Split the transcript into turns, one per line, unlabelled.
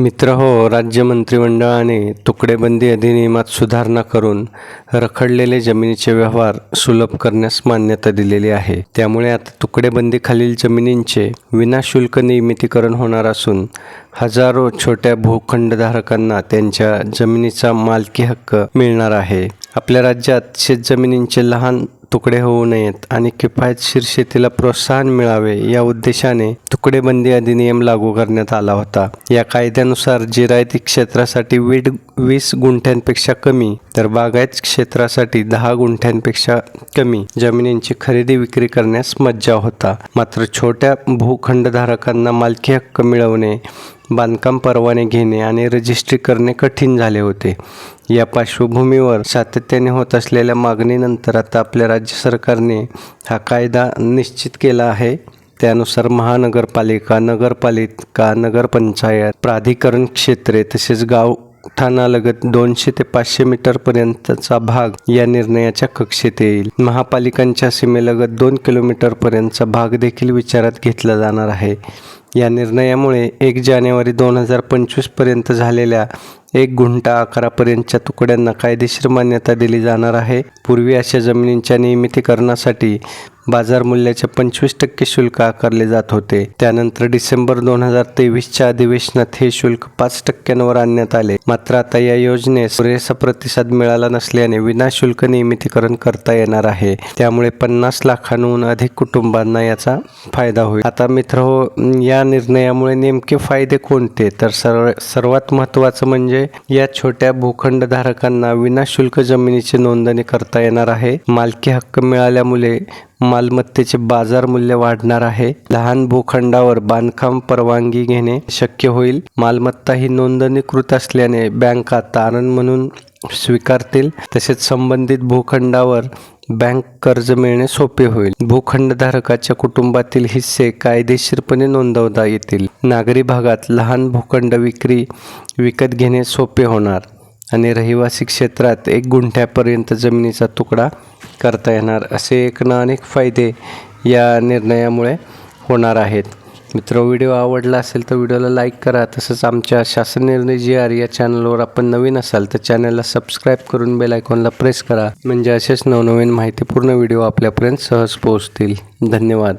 मित्र हो राज्य मंत्रिमंडळाने तुकडेबंदी अधिनियमात सुधारणा करून रखडलेले जमिनीचे व्यवहार सुलभ करण्यास मान्यता दिलेली आहे. त्यामुळे आता तुकडेबंदीखालील जमिनींचे विनाशुल्क नियमितीकरण होणार असून हजारो छोट्या भूखंडधारकांना त्यांच्या जमिनीचा मालकी हक्क मिळणार आहे. आपल्या राज्यात शेतजमिनींचे लहान तुकडे होऊ नयेत आणि किफायतशीर शेतीला प्रोत्साहन मिळावे या उद्देशाने तुकडेबंदी अधिनियम लागू करण्यात आला होता. या कायद्यानुसार जिरायती क्षेत्रासाठी वीड वीस गुंठ्यांपेक्षा कमी तर बागायत क्षेत्रासाठी दहा गुंठ्यांपेक्षा कमी जमिनींची खरेदी विक्री करण्यास मज्जा होता. मात्र छोट्या भूखंडधारकांना मालकी हक्क मिळवणे बांधकाम परवाने घेणे आणि रजिस्ट्री करणे कठीण झाले होते. या पार्श्वभूमीवर सातत्याने होत असलेल्या मागणीनंतर आता आपल्या राज्य सरकारने हा कायदा निश्चित केला आहे. त्यानुसार महानगरपालिका नगरपालिका नगरपंचायत प्राधिकरण क्षेत्रे तसेच गाव ठाणालगत दोनशे ते पाचशे मीटरपर्यंतचा भाग या निर्णयाच्या कक्षेत येईल. महापालिकांच्या सीमेलगत दोन किलोमीटरपर्यंतचा भाग देखील विचारात घेतला जाणार आहे. या निर्णयामुळे एक जानेवारी दोन हजार पंचवीसपर्यंत झालेल्या एक गुंठा आकारापर्यंतच्या तुकड्यांना कायदेशीर मान्यता दिली जाणार आहे. पूर्वी अशा जमिनींच्या नियमितीकरणासाठी बाजार मूल्याचे पंचवीस टक्के शुल्क आकारले जात होते. त्यानंतर डिसेंबर दोन हजार तेवीसच्या अधिवेशनात हे शुल्क पाच टक्क्यांवर आणण्यात आले. मात्र आता या योजनेस पुरेसा प्रतिसाद मिळाला नसल्याने विनाशुल्क नियमितीकरण करता येणार आहे. त्यामुळे पन्नास लाखांहून अधिक कुटुंबांना याचा फायदा होईल. आता मित्र हो या निर्णयामुळे नेमके फायदे कोणते? तर सर्व सर्वात महत्त्वाचं म्हणजे या छोट्या भूखंडधारकांना विनाशुल्क जमिनीची नोंदणी करता येणार आहे. मालकी हक्क मिळाल्यामुळे मालमत्तेचे बाजार मूल्य वाढणार आहे. लहान भूखंडावर बांधकाम परवानगी घेणे शक्य होईल. मालमत्ता ही नोंदणीकृत असल्याने बँका तारण म्हणून स्वीकारतील. तसेच संबंधित भूखंडावर बँक कर्ज मिळणे सोपे होईल. भूखंडधारकाच्या कुटुंबातील हिस्से कायदेशीरपणे नोंदवता येतील. नागरी भागात लहान भूखंड विक्री विकत घेणे सोपे होणार. आणि रहिवासी क्षेत्रात एक गुंठ्यापर्यंत जमिनीचा तुकडा करता येणार असे एक ना अनेक फायदे या निर्णयामुळे होणार आहेत. मित्र व्हिडिओ आवडला असेल तर व्हिडिओला लाईक करा. तसंच आमच्या शासन निर्णय जी आर या चॅनलवर आपण नवीन असाल तर चॅनलला सबस्क्राईब करून बेल आयकॉनला प्रेस करा. म्हणजे असेच नवनवीन माहितीपूर्ण व्हिडिओ आपल्यापर्यंत सहज पोहोचतील. धन्यवाद.